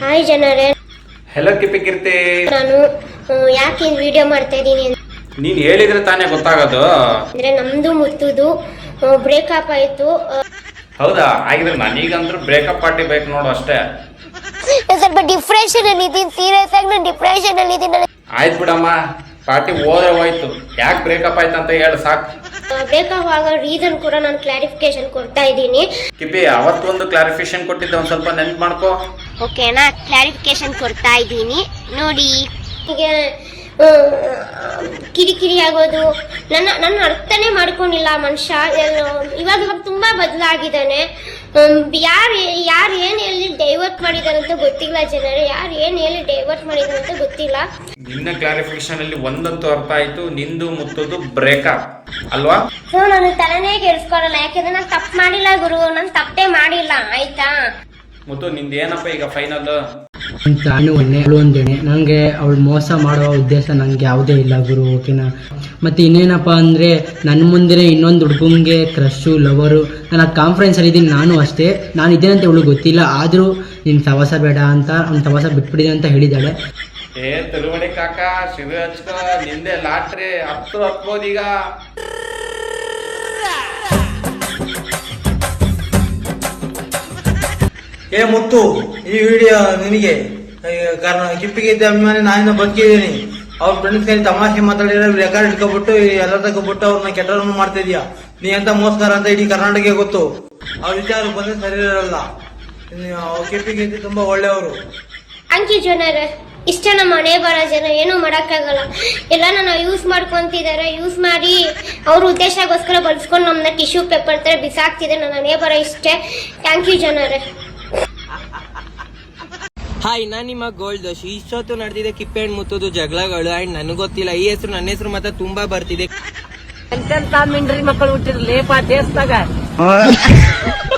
Hi ಜನರೇ. Hello ಕಿಪಿ ಕೀರ್ತಿ ನಾನು ಯಾಕೆ ಈ ವಿಡಿಯೋ ಮಾಡ್ತಾ ಇದ್ದೀನಿ ನೀನ್ ಹೇಳಿದ್ರೆ ತಾನೇ ಗೊತ್ತಾಗೋದು. ಅಂದ್ರೆ ನಮ್ದು ಮುತ್ತುದು ಬ್ರೇಕಪ್ ಆಯ್ತು ಹೌದಾ? ಆಗಿದ್ರೆ ನನಗಂದ್ರೂ ಬ್ರೇಕಪ್ ಪಾರ್ಟಿ ಬೇಕು ನೋಡು ಅಷ್ಟೇ. ಸ್ವಲ್ಪ ಡಿಪ್ರೆಷನ್ ಅಲ್ಲಿ ಇದ್ದೀನಿ ಸೀರಿಯಸ್ ಆಗಿ ನಾನು ಡಿಪ್ರೆಷನ್ ಅಲ್ಲಿ ಇದ್ದೀನಿ ಆಯ್ತು ಬಿಡಮ್ಮ. ಪಾರ್ಟಿ ಹೋದ್ರೆ ಹೋಯ್ತು ಯಾಕೆ ಬ್ರೇಕಪ್ ಆಯ್ತು ಅಂತ ಹೇಳಿ ಸಾಕು. ಬ್ರೇಕಪ್ ಆಗೋ ರೀಸನ್ ಕೂಡ ನಾನು ಕ್ಲಾರಿಫಿಕೇಶನ್ ಕೊಡ್ತಾ ಇದ್ದೀನಿ. ಕಿಪಿ ಅವತ್ತೊಂದು ಕ್ಲಾರಿಫಿಕೇಶನ್ ಕೊಟ್ಟಿದ್ದೆ ಒಂದ್ ಸ್ವಲ್ಪ ನೆನ್ಪು ಮಾಡ್ಕೋ. ಓಕೆನಾ ಕ್ಲಾರಿಫಿಕೇಶನ್ ಕೊಡ್ತಾ ಇದ್ದೀನಿ. ನೋಡಿ ಆ, ಕಿರಿಕಿರಿ ಆಗೋದು ನನ್ನ ನನ್ನ ಅರ್ಥನೇ ಮಾಡ್ಕೊಂಡಿಲ್ಲ ಮನುಷ್ಯ. ಇವಾಗ ಇವಾಗ ತುಂಬಾ ಬದಲಾಗಿದ್ದಾನೆ. ಯಾರು ಯಾರು ಏನು ಹೇಳಿ ಡೈವರ್ಟ್ ಮಾಡಿದಾರಂತ ಗೊತ್ತಿಲ್ಲ ಜನರು. ಯಾರು ಏನು ಹೇಳಿ ಡೈವರ್ಟ್ ಮಾಡಿದಾರೆ ಅಂತ ಗೊತ್ತಿಲ್ಲ. ನಿನ್ನ ಕ್ಲಾರಿಫಿಕೇಶನ್ ಅಲ್ಲಿ ಒಂದಂತ ಅರ್ಥ ಆಯ್ತು ನಿಂದು ಮುತ್ತದು ಬ್ರೇಕಪ್ ಅಲ್ವಾ? ಸೊ ನಾನು ತಲೆನೇ ಕೆಡಿಸ್ಕೊಳಲ್ಲ ಯಾಕೆಂದ್ರೆ ನಾನು ತಪ್ಪು ಮಾಡಿಲ್ಲ ಗುರು ನಾನು ತಪ್ಪೇ ಮಾಡಿಲ್ಲ ಆಯ್ತಾ? ಮುತ್ತು ನಿಂದ ಏನಪ್ಪ ಈಗ ಫೈನಲ್ ತಾನು ನಾನು ಒಂದೇ ಒಂದೇನೆ. ನನಗೆ ಅವಳು ಮೋಸ ಮಾಡುವ ಉದ್ದೇಶ ನನಗೆ ಯಾವುದೇ ಇಲ್ಲ ಗುರು ಓಕೆನಾ ಮತ್ತು ಇನ್ನೇನಪ್ಪ ಅಂದರೆ ನನ್ನ ಮುಂದೆ ಇನ್ನೊಂದು ಹುಡುಗಂಗೆ ಕ್ರಶ್ಶು ಲವರು ನಾನು ಆ ಕಾನ್ಫರೆನ್ಸಲ್ಲಿ ಇದ್ದೀನಿ ನಾನು ಅಷ್ಟೇ. ನಾನು ಇದ್ದೇನೆ ಅಂತ ಅವಳು ಗೊತ್ತಿಲ್ಲ ಆದರೂ ನಿನ್ನ ಸವಾಸ ಬೇಡ ಅಂತ ಅವ್ನ ಸವಾಸ ಬಿಟ್ಬಿಡಿದೆ ಅಂತ ಹೇಳಿದ್ದಾಳೆ. ಏ ತಿರುಮಡಿ ಕಾಕ ಶಿವ ಹಚ್ಕೋ ನಿಂದೆ ಲಾಟ್ರಿ ಹತ್ತು ಹತ್ಬೋದೀಗ ಏ ಮುತ್ತು ಈ ವಿಡಿಯೋ ನಿನಗೆ ಕಾರಣ ಕಿಪ್ಪಿಗೆ ಇದ್ದ ಅಭಿಮಾನಿ ನಾನಿಂದ ಬದುಕಿದ್ದೀನಿ. ಅವ್ರ ಫ್ರೆಂಡ್ಸ್ ಕೈ ತಮಾಷೆ ಮಾತಾಡಿರೋ ರೆಕಾರ್ಡ್ ಇಟ್ಕೊಬಿಟ್ಟು ಎಲ್ಲ ತಗೊಬಿಟ್ಟು ಅವ್ರನ್ನ ಕೆಟ್ಟರನ್ನು ಮಾಡ್ತಾ ಇದೀಯ ನೀ ಎಂತ ಮೋಸ್ಕರ ಅಂತ ಇಡೀ ಕರ್ನಾಟಕ ಗೊತ್ತು. ಅವ್ರ ವಿಚಾರ ಬಂದ್ರೆ ಸರಿ ಇರಲ್ಲ. ಅವ್ರ ಕಿಪ್ಪಿಗೆ ತುಂಬಾ ಒಳ್ಳೆಯವರು. ಅಂಕಿ ಜನರೇ. ಇಷ್ಟ ನಮ್ಮ ಮನೆ ಬರ ಜನ ಏನು ಮಾಡೋಕ್ಕಾಗಲ್ಲ. ಎಲ್ಲ ನಾವು ಯೂಸ್ ಮಾಡ್ಕೊಂತಿದ್ದಾರೆ ಯೂಸ್ ಮಾಡಿ ಅವ್ರ ಉದ್ದೇಶಗೋಸ್ಕರ ಬಳಸ್ಕೊಂಡು ನಮ್ಮನ್ನ ಟಿಶ್ಯೂ ಪೇಪರ್ ಥರ ಬಿಸಾಕ್ತಿದೆ ನನ್ನ ಮನೆ ಬರ ಇಷ್ಟೇ. ಥ್ಯಾಂಕ್ ಯು ಜನರೇ. ಹಾಯ್ ನಾನು ನಿಮ್ಮ ಗೋಲ್ಡ್ ದೋಶಿ. ಇಷ್ಟೊತ್ತು ನಡೆದಿದೆ ಕಿಪ್ಪೆ ಹಣ್ಣು ಮುತ್ತದು ಜಗಳಗಳು. ಅಂಡ್ ನನಗೆ ಗೊತ್ತಿಲ್ಲ ಈ ಹೆಸರು ನನ್ನ ಹೆಸರು ಮಾತ್ರ ತುಂಬಾ ಬರ್ತಿದೆ. ಎಂತೆಂತ ಮಿಂಡ್ರಿ ಮಕ್ಕಳು ಹುಟ್ಟಿದ್ರು ಲೇಪ ದೇಶದಾಗ